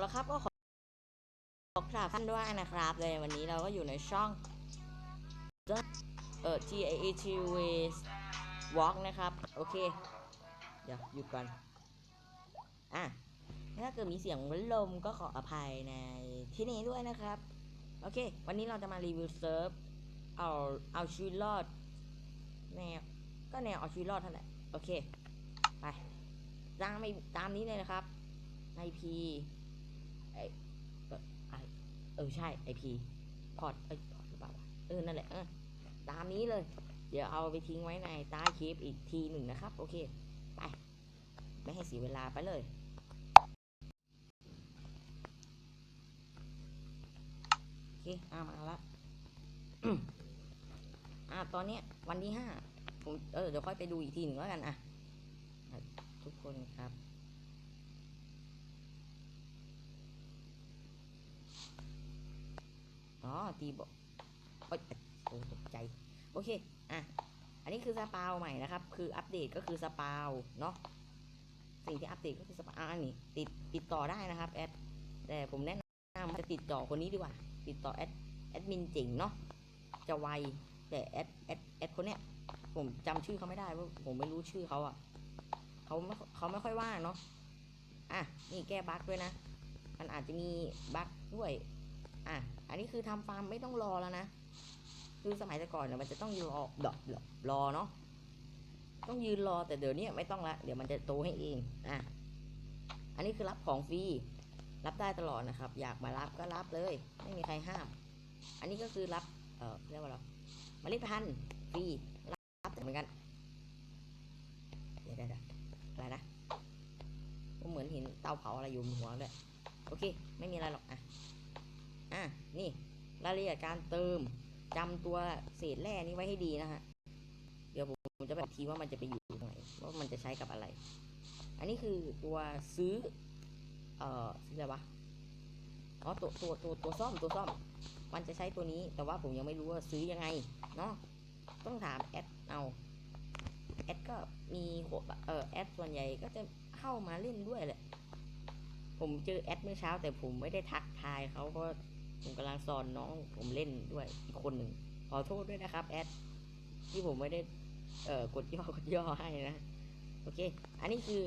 แล้วครับก็ขอขอกราบท่านด้วยนะครับเลยวันนี้เราก็อยู่ในช่องเอ่อ G A A T W Walk นะครับ โอเค เดี๋ยวหยุดก่อน อะ ถ้าเกิดมีเสียงลมก็ขออภัยในที่นี้ด้วยนะครับ โอเค วันนี้เราจะมารีวิวเซิร์ฟ เอา เอาชีวิตรอด แนว ก็แนวเอาชีวิตรอดเท่านั้นแหละโอเค ไปตามไปตามนี้เลยนะครับไอพี ไอเออไอเออใช่ไอพีพอร์ตเอ้ยพอร์ตหรือเปล่าวะเออนั่นแหละเออตามนี้เลย เดี๋ยวเอาไปทิ้งไว้ในใต้คลิปอีกทีหนึ่งนะครับ โอเค ไป ไม่ให้เสียเวลาไปเลยโอเคอามาละอ่าตอนนี้วันที่ห้าผมเออเดี๋ยวค่อยไปดูอีกทีหนึ่งแล้วกันอะอะทุกคนครับ อ๋อ ตีบอกโอ๊ยโอ้ตกใจ โอเค อะ อันนี้คือสปาวใหม่นะครับ คืออัปเดตก็คือสปาวเนาะ สิ่งที่อัปเดตก็คือสปาวอ่านี่ติดติดต่อได้นะครับแอด แต่ผมแนะนำจะติดต่อคนนี้ดีกว่า ติดต่อแอดแอดมินเจ๋งเนาะ จะไว แต่แอดแอดแอดคนเนี้ย ผมจำชื่อเขาไม่ได้เพราะผมไม่รู้ชื่อเขาอะเขาไม่เขาไม่ค่อยว่างเนาะ อะ นี่แก้บั๊กด้วยนะ มันอาจจะมีบั๊กด้วย อะ อันนี้คือทำฟาร์มไม่ต้องรอแล้วนะ คือสมัยแต่ก่อนเนี่ยมันจะต้องรอดอกรอเนาะ ต้องยืนรอแต่เดี๋ยวนี้ไม่ต้องละ เดี๋ยวมันจะโตให้เอง อะ อันนี้คือรับของฟรี รับได้ตลอดนะครับ อยากมารับก็รับเลย ไม่มีใครห้าม อันนี้ก็คือรับ เออเรียกว่าอะไรเมล็ดพันธุ์ฟรี รับเหมือนกัน เดี๋ยวเดี๋ยวเดี๋ยวอะไรนะผมเหมือนเห็นเตาเผาอะไรอยู่บนหัวเลย โอเค ไม่มีอะไรหรอกอะ นี่รายละเอียดการเติมจำตัวเศษแร่นี้ไว้ให้ดีนะฮะเดี๋ยวผมจะไปทีว่ามันจะไปอยู่ตรงไหนว่ามันจะใช้กับอะไร อันนี้คือตัวซื้อ เอ่อซื้ออะไรวะอ๋อตัวตัวตัวตัวซ่อมตัวซ่อม มันจะใช้ตัวนี้ แต่ว่าผมยังไม่รู้ว่าซื้อยังไงเนาะต้องถามแอดเอาแอดก็มีหัเออแอดส่วนใหญ่ก็จะเข้ามาเล่นด้วยแหละ ผมเจอแอดเมื่อเช้าแต่ผมไม่ได้ทักทายเขาเพราะ ผมกำลังสอนน้องผมเล่นด้วยอีกคนหนึ่งขอโทษด้วยนะครับ แอดที่ผมไม่ได้เอ่อกดย่อกดย่อให้นะ โอเค อันนี้คือ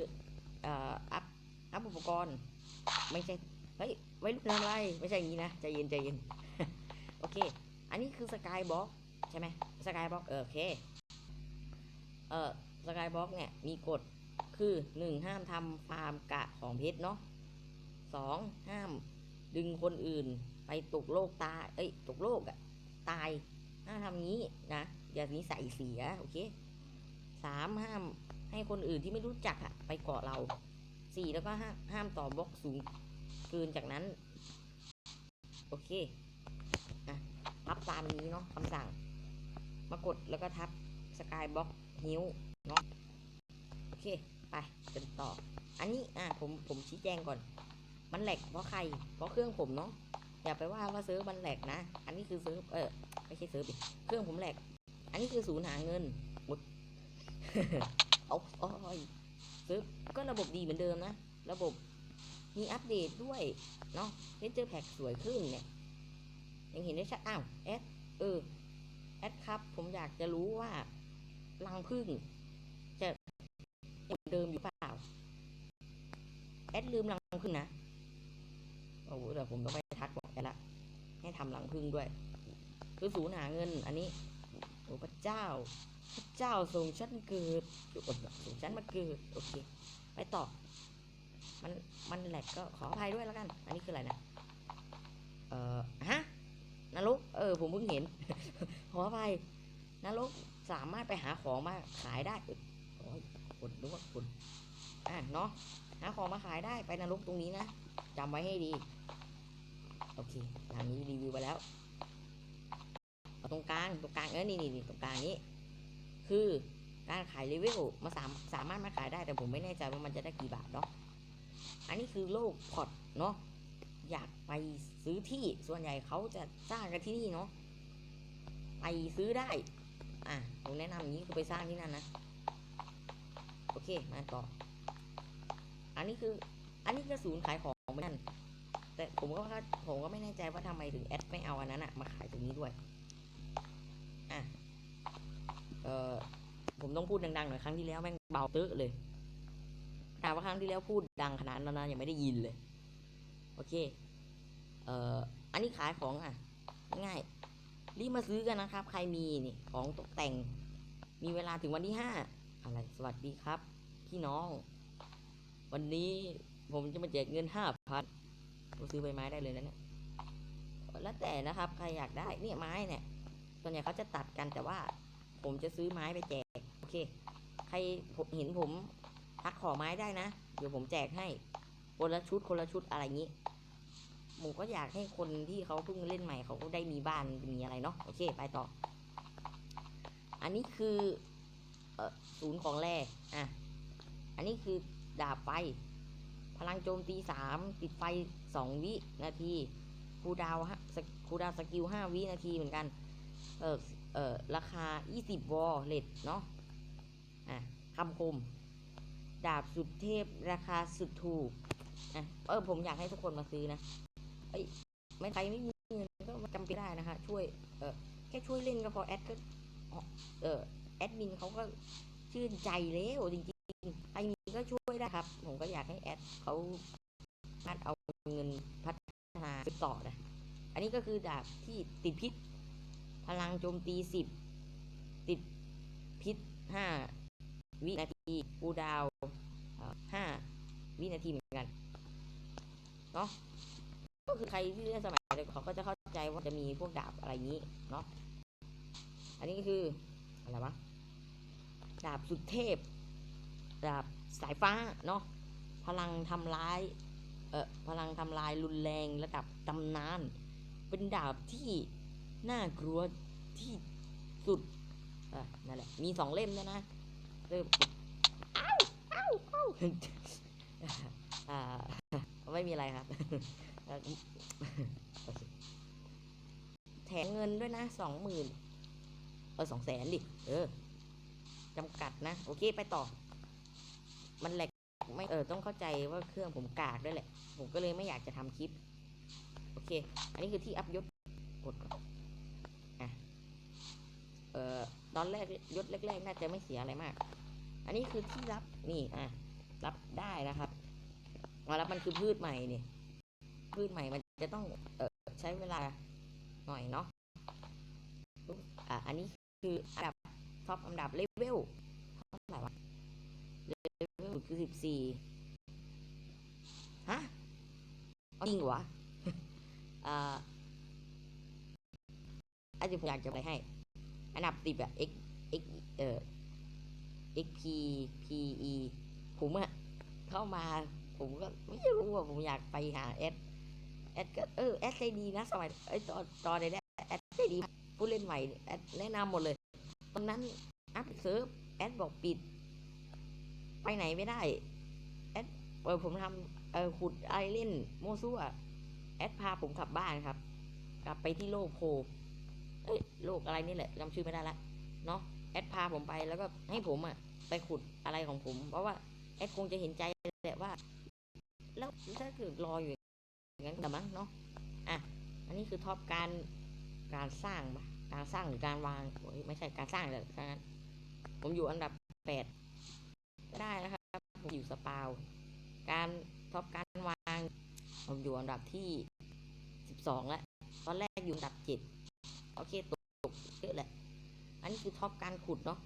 เอ่ออัพอัพอุปกรณ์ ไม่ใช่เฮ้ยไว้รุ่นทำไรไม่ใช่อย่างนี้นะใจเย็นใจเย็นโอเค อันนี้คือสกายบล็อกใช่ไหมสกายบล็อกเออโอเคเออสกายบล็อกเนี่ยมีกฎคือหนึ่งห้ามทำฟาร์มกะของเพชรเนาะสองห้ามดึงคนอื่น ไปตกโลกตาเอ้ยตกโลกอะตายห้ามทำงี้นะอย่านิสัยเสียโอเคสามห้ามให้คนอื่นที่ไม่รู้จักอะไปเกาะเราสี่แล้วก็ห้ามห้ามต่อบล็อกสูงเกินจากนั้น โอเคอะทับตามนี้เนาะคำสั่ง มากดแล้วก็ทับสกายบล็อกนิ้วเนาะโอเค ไปกันต่อ อันนี้อะผมผมชี้แจงก่อน มันแหลกเพราะใคร เพราะเครื่องผมเนาะ อย่าไปว่าว่าเซิร์ฟมันแหลกนะ อันนี้คือเซิร์ฟเออไม่ใช่เซิร์ฟเครื่องผมแหลก อันนี้คือศูนย์หาเงินหมดเอาโอ้ยเซิร์ฟก็ระบบดีเหมือนเดิมนะ ระบบมีอัปเดตด้วย เนาะเพจเจอแพ็กสวยขึ้นเนี่ย ยังเห็นได้ชัด อ้าวแอดเออแอดครับ ผมอยากจะรู้ว่ารังผึ้งจะเหมือนเดิมอยู่เปล่า แอดลืมรังผึ้งนะ โอ้โหเดี๋ยวผมต้องไปทักบอกแอดละให้ทำรังผึ้งด้วย คือศูนย์หาเงิน อันนี้โอ้พระเจ้า พระเจ้าส่งฉันเกิดส่งฉันมาเกิด โอเค ไปต่อ มัน มันแหลกก็ขออภัยด้วยแล้วกัน อันนี้คืออะไรนะ เอ่อ ฮะ นรก เออ ผมเพิ่งเห็น ขออภัยนรกสามารถไปหาของมาขายได้โอ้ยคนนึกว่าคนอะเนาะ หาของมาขายได้ ไปนรกตรงนี้นะ จำไว้ให้ดี โอเคทางนี้รีวิวไปแล้ว เอาตรงกลาง ตรงกลาง เออนี่นี่ตรงกลางนี้ คือการขายเลเวลมาสามสามารถมาขายได้แต่ผมไม่แน่ใจว่ามันจะได้กี่บาทเนาะ อันนี้คือโลกพอร์ตเนาะ อยากไปซื้อที่ส่วนใหญ่เขาจะสร้างกันที่นี่เนาะ ไปซื้อได้ อะผมแนะนำอย่างนี้คือไปสร้างที่นั่นนะ โอเค มาต่อ อันนี้คือ อันนี้ก็ศูนย์ขายของ เหมือนกันแต่ผมก็ผมก็ไม่แน่ใจว่าทำไมถึงแอดไม่เอาอันนั้นอะมาขายตรงนี้ด้วยอะเออผมต้องพูดดังๆหน่อยครั้งที่แล้วแม่งเบาเตอะเลยถามว่าครั้งที่แล้วพูดดังขนาดนั้นนะยังไม่ได้ยินเลย โอเค เอ่อ อันนี้ขายของอะ ง่าย รีบมาซื้อกันนะครับ ใครมีนี่ของตกแต่ง มีเวลาถึงวันที่ห้าอะไร สวัสดีครับ พี่น้อง วันนี้ ผมจะมาแจกเงินห้าพันซื้อใบไม้ได้เลยนะเนี่ยแล้วแต่นะครับใครอยากได้เนี่ยไม้เนี่ยส่วนใหญ่เขาจะตัดกันแต่ว่า ผมจะซื้อไม้ไปแจกโอเค ใครเห็นผมทักขอไม้ได้นะ เดี๋ยวผมแจกให้คนละชุดคนละชุดอะไรอย่างนี้ผมก็อยากให้คนที่เขาเพิ่งเล่นใหม่เขาก็ได้มีบ้านมีอะไรเนาะโอเค ไปต่อ อันนี้คือเออศูนย์ของแร่อะ อันนี้คือดาบไฟ พลังโจมตีสามติดไฟสองวินาทีคูดาวฮะสกคูดาวสกิลห้าวินาทีเหมือนกัน เออเออราคา 20 วอลเลตเนาะอะคำคม ดาบสุดเทพราคาสุดถูกอะเออผมอยากให้ทุกคนมาซื้อนะเอ้ยไม่ใครไม่มีเงินก็จำเป็นได้นะคะ ช่วย เออแค่ช่วยเล่นก็พอแอดก็เออแอดมินเขาก็ชื่นใจแล้วจริงๆใครมี ก็ช่วยได้ครับ ผมก็อยากให้แอดเขาพัดเอาเงินพัฒนาไปต่อนะ อันนี้ก็คือดาบที่ติดพิษ พลังโจมตีสิบติดพิษห้าวินาทีกูดาวห้าวินาทีเหมือนกัน เนาะก็คือใครที่เล่นสมัยเด็กเขาก็จะเข้าใจว่าจะมีพวกดาบอะไรอย่างนี้ เนาะ อันนี้ก็คือ อะไรวะ ดาบสุดเทพ ดาบ สายฟ้าเนาะพลังทำร้ายเออพลังทำลายรุนแรงระดับตำนาน เป็นดาบที่น่ากลัวที่สุดอะนั่นแหละ มีสองเล่มด้วยนะเริ่มอ้าวอ้าวอ้าวอ่าไม่มีอะไรครับแถมเงินด้วยนะสองหมื่นเออสองแสนดิ เออจำกัดนะ โอเค ไปต่อ มันแหลกไม่เออต้องเข้าใจว่าเครื่องผมกากด้วยแหละ ผมก็เลยไม่อยากจะทำคลิป โอเค อันนี้คือที่อัพยศกดก่อนอะเอ่อตอนแรกยศแรกๆน่าจะไม่เสียอะไรมาก อันนี้คือที่รับนี่อะรับได้นะครับมาแล้วมันคือพืชใหม่นี่พืชใหม่มันจะต้องเอ่อใช้เวลาหน่อยเนาะอะอันนี้คืออันดับท็อปอันดับเลเวลเท่าไหร่วะเล เวลคือสิบสี่ฮะจริงเหรอวะอ่าอาจจะผมอยากจะไปให้ อันดับสิบอะ x x เอ่อ x p p e ผมอะเข้ามาผมก็ไม่รู้ว่าผมอยากไปหาแอดแอดก็เออแอดใจดีนะสมัยไอตอนตอนในแรกแอดใจดีผู้เล่นใหม่แอดแนะนำหมดเลย ตอนนั้นอัพเซิร์ฟแอดบอกปิด ไปไหนไม่ได้แอดเออผมทำเออขุดอะไรเล่นโมซั่วแอดพาผมกลับบ้านครับ กลับไปที่โลกโพเอ้ยโลกอะไรนี่แหละจำชื่อไม่ได้ละเนาะแอดพาผมไปแล้วก็ให้ผมอะไปขุดอะไรของผม เพราะว่าแอดคงจะเห็นใจแหละว่า แล้วถ้าเกิดรออยู่อย่างนั้นแต่มั้งเนาะอะอันนี้คือท็อปการการสร้างปะการสร้างหรือการวางโอ้ยไม่ใช่การสร้างเลยทั้งนั้นผมอยู่อันดับแปด ได้นะครับผมอยู่สปาว การท็อปการวางผมอยู่อันดับที่สิบสองแล้ว ตอนแรกอยู่อันดับเจ็ดโอเคตกตกเยอะแหละ อันนี้คือท็อปการขุดเนาะ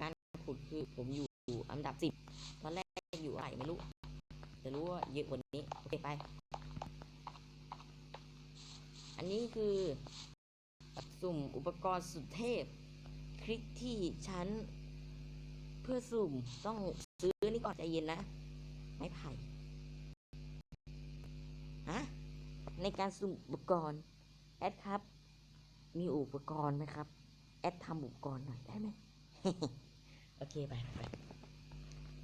การขุดคือผมอยู่อันดับสิบตอนแรกอยู่อะไรไม่รู้ จะรู้ว่าเยอะกว่านี้ โอเคไป อันนี้คือสุ่มอุปกรณ์สุดเทพ คลิกที่ชั้น พื่อสุ่มต้องซื้อนี่ก่อนใจเย็นนะ ไม้ไผ่ฮะในการสุ่มอุปกรณ์แอดครับ มีอุปกรณ์ไหมครับ แอดทำอุปกรณ์หน่อยได้ไหมโอเคไปไป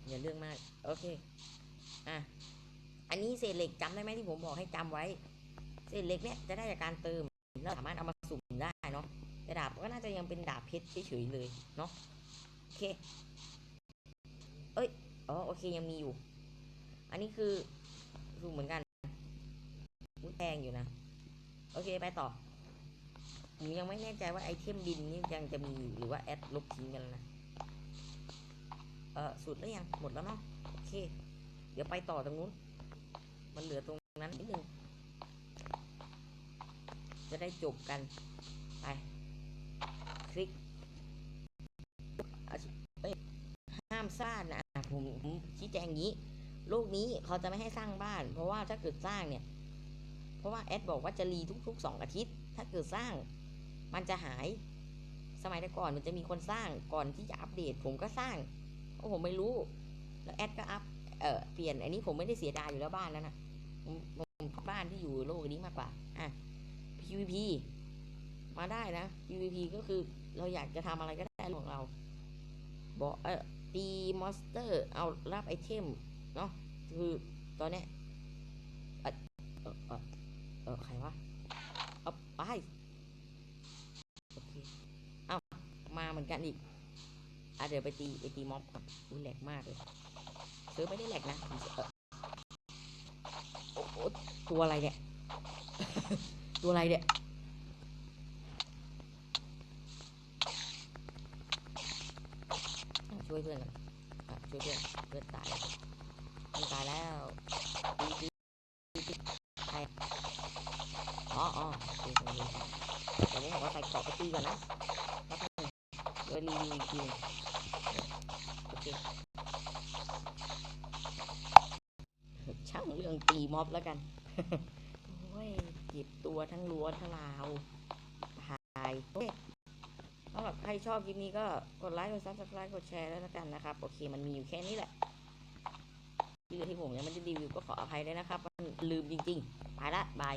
อย่าเรื่องมาก โอเค อะ อันนี้เศษเหล็กจำได้ไหมที่ผมบอกให้จำไว้ เศษเหล็กเนี่ยจะได้จากการเติมแล้วสามารถเอามาสุ่มได้เนาะแต่ดาบก็น่าจะยังเป็นดาบเพชรเฉยๆเลยเนาะโอเค เอ้ย อ๋อ โอเค ยังมีอยู่ อันนี้คือสุ่มเหมือนกันอุ๊ยแพงอยู่นะ โอเค ไปต่อ ผมยังไม่แน่ใจว่าไอเทมบินนี่ยังจะมีอยู่หรือว่าแอดลบทิ้งกันแล้วนะ เออสุดแล้วยัง หมดแล้วเนาะ โอเค เดี๋ยวไปต่อตรงนู้น มันเหลือตรงนั้นนิดนึง จะได้จบกัน ไป คลิกอาชิเอ้ห้ามสร้างนะ ผมผมชี้แจงอย่างนี้โลกนี้เขาจะไม่ให้สร้างบ้าน เพราะว่าถ้าเกิดสร้างเนี่ย เพราะว่าแอดบอกว่าจะรีทุกๆสองอาทิตย์ ถ้าเกิดสร้าง มันจะหาย สมัยแต่ก่อนมันจะมีคนสร้างก่อนที่จะอัปเดต ผมก็สร้างเพราะผมไม่รู้ แล้วแอดก็อัพเออเปลี่ยนอันนี้ผมไม่ได้เสียดายอยู่แล้วบ้านนั้นนะผมผมบ้านที่อยู่โลกนี้มากกว่าอะ PVP มาได้นะ PVP ก็คือเราอยากจะทำอะไรก็ได้ของเราบอกเออ ตีมอนสเตอร์ เอารับไอเทม เนาะคือตอนเนี้ยเออเออเออใครวะเอาไปโอเคเอามาเหมือนกันอีกอะเดี๋ยวไปตีไปตีม็อบก่อนอุ้ยแหลกมากเลยซิร์ฟไม่ได้แหลกนะโอ้โหตัวอะไรเนี่ย ตัวอะไรเนี่ย ช่วยเพื่อนกันช่วยเพื่อนเพื่อนตายแล้วเพื่อนตายแล้วตีตีตีใครอ๋ออ๋อโอเคโอเคเดี๋ยวผมบอกว่าใส่เกาะไปตีก่อนนะแป๊บนึงเดี๋ยวรีวิวอีกทีโอเคช่างเรื่องตีม็อบแล้วกันโอ้ยจ็บตัวทั้งรั้วทั้งราวหายโอเค สำหรับใครชอบคลิปนี้ก็กดไลค์กดซับสไครต์กดแชร์แล้วล้วกันนะครับ โอเคมันมีอยู่แค่นี้แหละที่เหลือที่ผมยังไม่ได้รีวิวก็ขออภัยด้วยนะครับมันลืมจริงๆ ไปละบาย